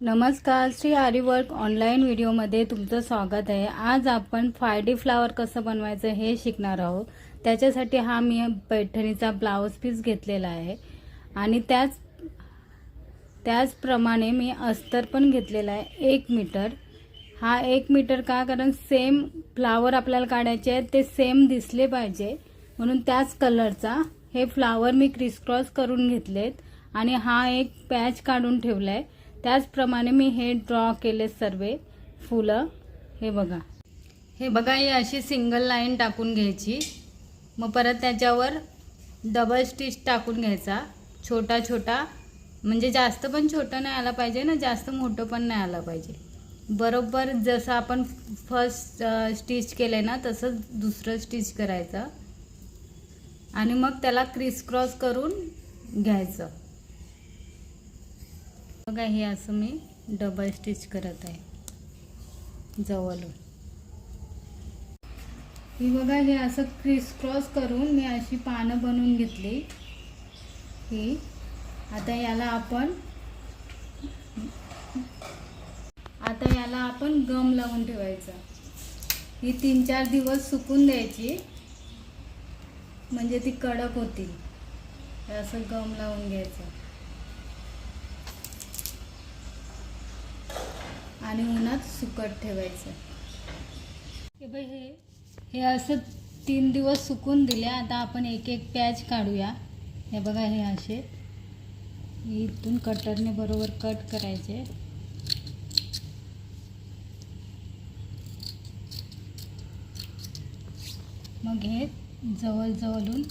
नमस्कार श्री आरीवर्क ऑनलाईन व्हिडिओमध्ये तुमचं स्वागत आहे. आज आपण फाय डी फ्लावर कसं बनवायचं हे शिकणार आहोत. त्याच्यासाठी हा मी पैठणीचा ब्लाऊज पीस घेतलेला आहे. आणि त्याच त्याचप्रमाणे मी अस्तर पण घेतलेला आहे. एक मीटर हा एक मीटर का? कारण सेम फ्लावर आपल्याला काढायचे आहेत ते सेम दिसले पाहिजे. म्हणून त्याच कलरचा हे फ्लावर मी क्रिसक्रॉस करून घेतलेत. आणि हा एक पॅच काढून ठेवला आहे त्याचप्रमाणे मी हे ड्रॉ केले सर्व फुलं. हे बघा. हे बघा ही अशी सिंगल लाईन टाकून घ्यायची. मग परत त्याच्यावर डबल स्टिच टाकून घ्यायचा. छोटा छोटा. म्हणजे जास्त पण छोटं नाही आला पाहिजे ना जास्त मोठं पण नाही आलं पाहिजे. बरोबर जसं आपण फर्स्ट स्टिच केलं ना तसंच दुसरं स्टिच करायचं. आणि मग त्याला क्रिस क्रॉस करून घ्यायचं. बघा हे असं मी डबल स्टिच करत आहे. जवळून. ही बघा हे असं क्रिस क्रॉस करून मी अशी पानं बनवून घेतली. ही. आता याला आपण आता याला आपण गम लावून ठेवायचा. ही तीन चार दिवस सुकून द्यायची. म्हणजे ती कडक होती असं गम लावून घ्यायचं. आणि उन्हात सुकट ठेवायचं. हे बघ हे हे असं तीन दिवस सुकून दिले. आता आपण एक एक पॅच काढूया. हे बघा हे असे. इथून कटरने बरोबर कट करायचे. मग हे जवळजवळून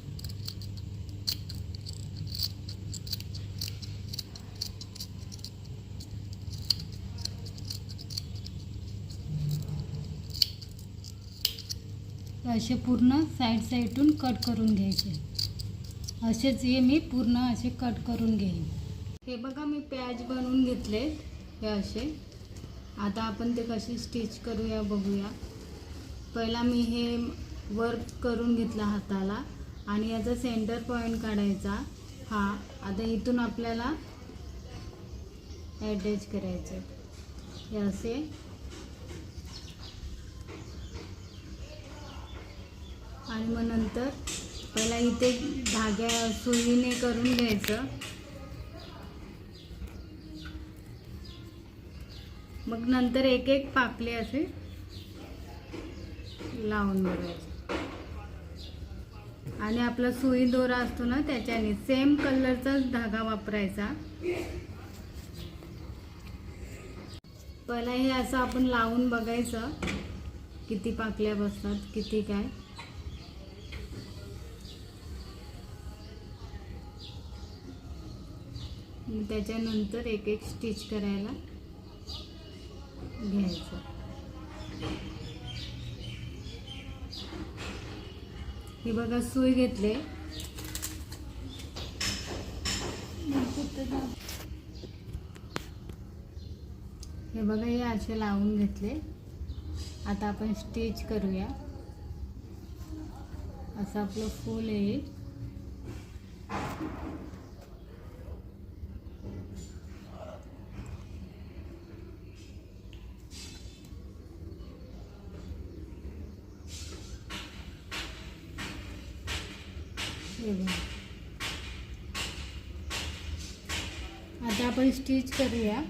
असे पूर्ण साईड साईडून कट करून घ्यायचे. असेच हे मी पूर्ण असे कट करून घेईन. हे बघा मी पॅच बनवून घेतले हे असे. आता आपण ते कसे स्टिच करूया बघूया. पहिला मी हे वर्क करून घेतला हाताला आणि याचा सेंटर पॉईंट काढायचा हा. आता इथून आपल्याला ॲटॅच करायचं हे असे. आणि मग नंतर पहिला इथे धाग्या सुईने करून घ्यायचं. मग नंतर एक एक पाकले असे लावून बघायचं. आणि आपला सुई दोरा असतो ना त्याच्याने सेम कलरचाच धागा वापरायचा. पहिला हे असं आपण लावून बघायचं किती पाकल्या बसतात किती काय. त्याच्यानंतर एक एक स्टिच करायला घ्यायचं. हे बघा सुई घेतले. हे बघा हे असे लावून घेतले. आता आपण स्टिच करूया. असं आपलं फूल येईल आता आपण स्टिच करूया.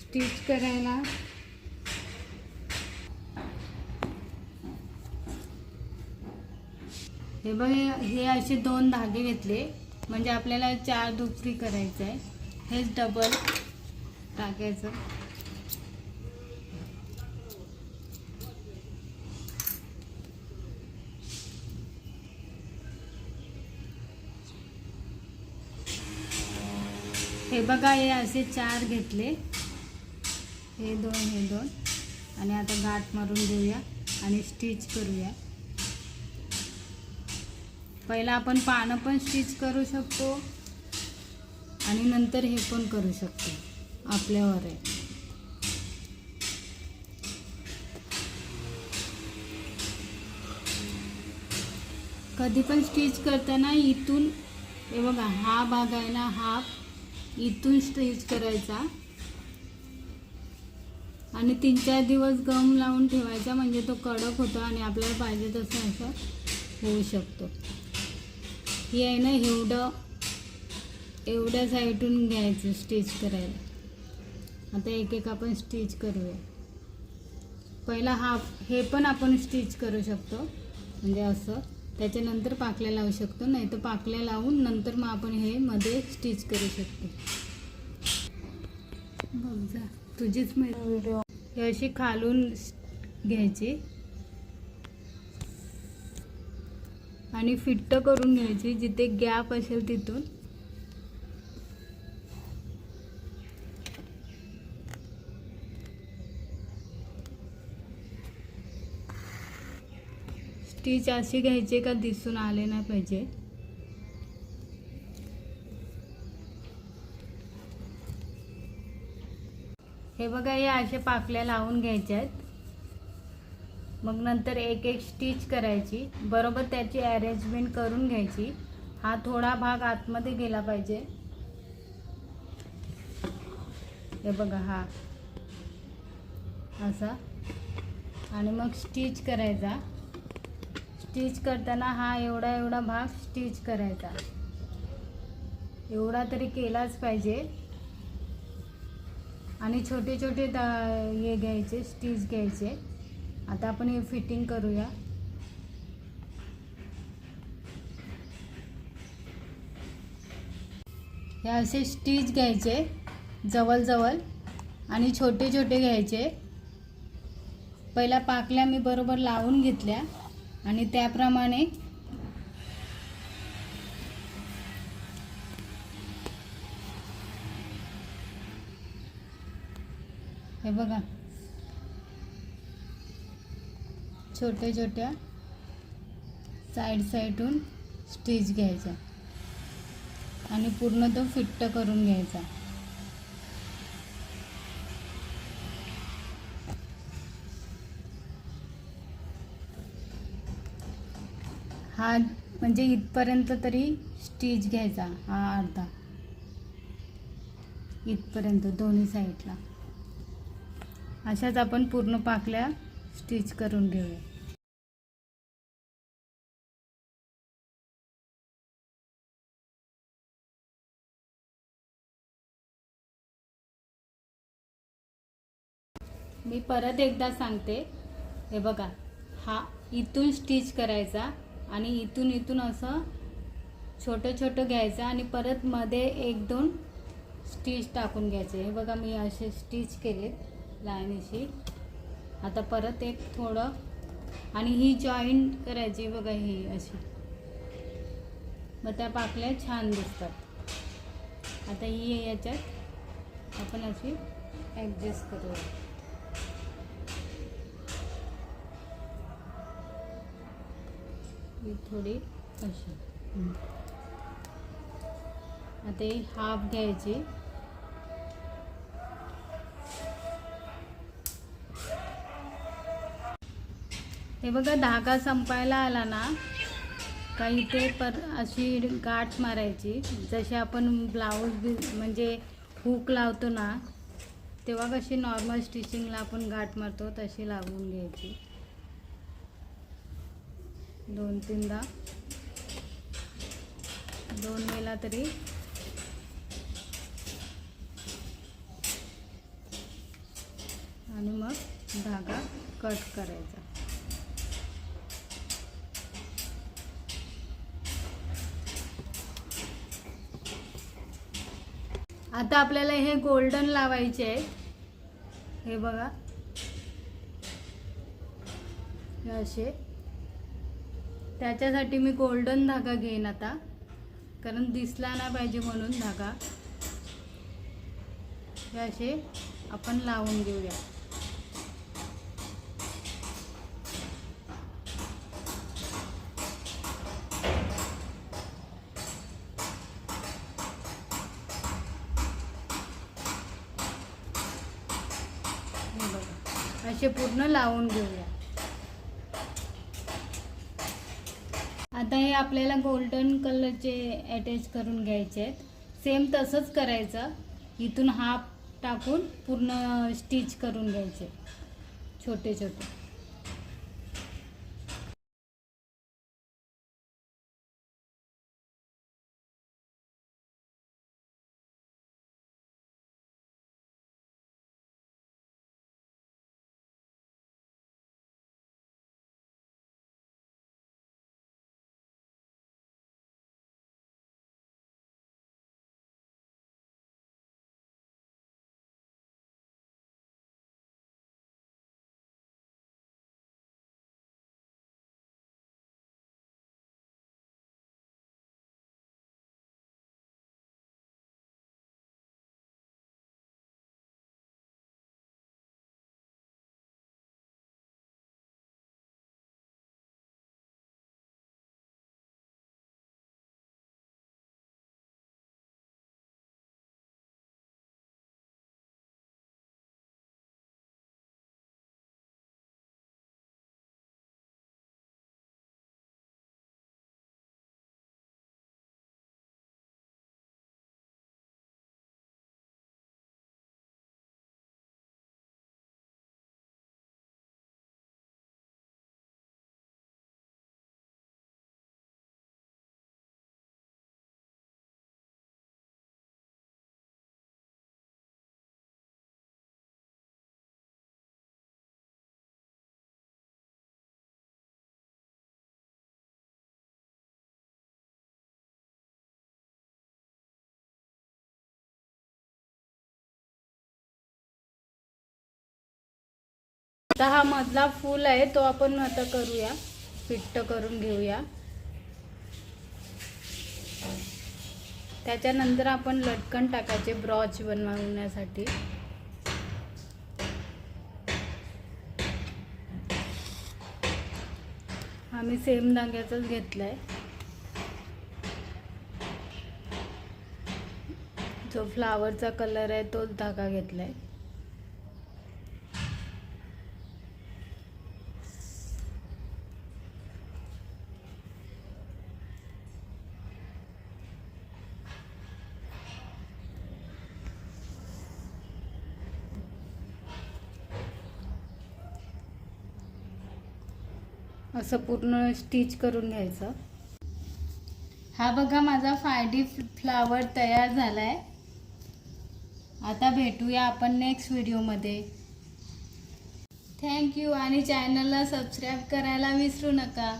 स्टिच करायला. हे बघ हे- हे असे दोन धागे घेतले. म्हणजे आपल्याला चार दुपरी करायचं आहे हेच डबल टाकायचं. हे बघा हे असे चार घेतले. हे दोन हे दोन. आणि आता गाठ मारून घेऊया आणि स्टिच करूया. पहिला आपण पानं पण स्टिच करू शकतो आणि नंतर हे पण करू शकतो आपल्यावर आहे कधी पण स्टिच करताना इथून हे बघा हा भाग आहे ना हा इथून स्टिच करायचा. आणि तीन चार दिवस गम लावून ठेवायचा म्हणजे तो कडक होतो आणि आपल्याला पाहिजे तसं असं होऊ शकतो. ही आहे ना एवढं एवढ्या साईडून घ्यायचं स्टिच करायला. आता एक एक आपण स्टिच करूया. पहिला हाफ हे पण आपण स्टिच करू शकतो. म्हणजे असं. त्याच्यानंतर पाकल्या लावू शकतो नाही तर पाकल्या लावून नंतर मग आपण हे मध्ये स्टिच करू शकतो. बघ जा तुझीच व्हिडिओ अशी खालून घ्यायची. आणि फिट्ट करून घ्यायची जिथे गॅप असेल तिथून. स्टिच अशी घ्यायची का दिसून आले नाही पाहिजे? हे बघा हे असे पाकल्या लावून घ्यायच्या आहेत मग नंतर एक एक स्टिच करायची. बरोबर त्याची अरेंजमेंट करून घ्यायची. हा थोडा भाग आतमध्ये गेला पाहिजे. हे बघा हा. असा. आणि मग स्टिच करायचा. स्टिच करताना हा एवढा एवढा भाग स्टिच करायचा. एवढा तरी केलाच पाहिजे. आणि छोटे छोटे दा हे घ्यायचे स्टिच घ्यायचे. आता आपण हे फिटिंग करूया. हे असे स्टिच घ्यायचे जवळजवळ आणि छोटे छोटे घ्यायचे. पहिला पाकल्या मी बरोबर लावून घेतल्या. आणि त्याप्रमाणे हे बघा. छोट्या छोट्या साईड साईडून स्टिच घ्यायचा. आणि पूर्ण तो फिट्ट करून घ्यायचा. हा म्हणजे इथपर्यंत तरी स्टिच घ्यायचा हा अर्धा. इथपर्यंत दोन्ही साईडला. अशाच आपण पूर्ण पाकल्या स्टिच करून घेऊया. मी परत एकदा सांगते हे बघा हा इथून स्टिच करायचा आणि इथून इथून असं छोटं छोटं घ्यायचं आणि परत मध्ये एक दोन स्टिच टाकून घ्यायचे. हे बघा मी असे स्टिच केले लाईनीशी. आता परत एक थोडं आणि ही जॉईंट करायची बघा ही अशी. मग त्या पाकल्या छान दिसतात. आता ही याच्यात. आपण अशी ॲडजस्ट करूया. थोडी अशी. आता हाफ घ्यायची. हे बघा धागा संपायला आला ना काही ते पर अशी गाठ मारायची. जशी आपण ब्लाऊज बी म्हणजे हुक लावतो ना तेव्हा कशी नॉर्मल स्टिचिंगला आपण गाठ मारतो तशी लावून घ्यायची. दोन तीनदा. दोन वेळा तरी. आणि मग धागा कट करायचा. आता आपल्याला हे गोल्डन लावायचे आहे हे बघा. हे असे. त्याच्यासाठी मी गोल्डन धागा घेईन आता. कारण दिसला नाही पाहिजे म्हणून धागा. हे असे आपण लावून घेऊया. असे पूर्ण लावून घेऊया आता हे आपल्याला गोल्डन कलरचे अटॅच करून घ्यायचे आहेत. सेम तसंच करायचं. इथून हाफ टाकून पूर्ण स्टिच करून घ्यायचे. छोटे छोटे आता हा मधला फूल आहे तो आपण आता करूया. फिट्ट करून घेऊया. त्याच्यानंतर आपण लटकन टाकायचे ब्रॉच बनवण्यासाठी. आम्ही सेम धाग्याचाच घेतलाय. जो फ्लावरचा कलर आहे तोच धागा घेतलाय. असं पूर्ण स्टिच करून घ्यायचं. हा बघा माझा फायडी फ्लावर तयार झाला आहे आता भेटूया आपण नेक्स्ट व्हिडिओमध्ये थँक्यू आणि चॅनलला सबस्क्राईब करायला विसरू नका.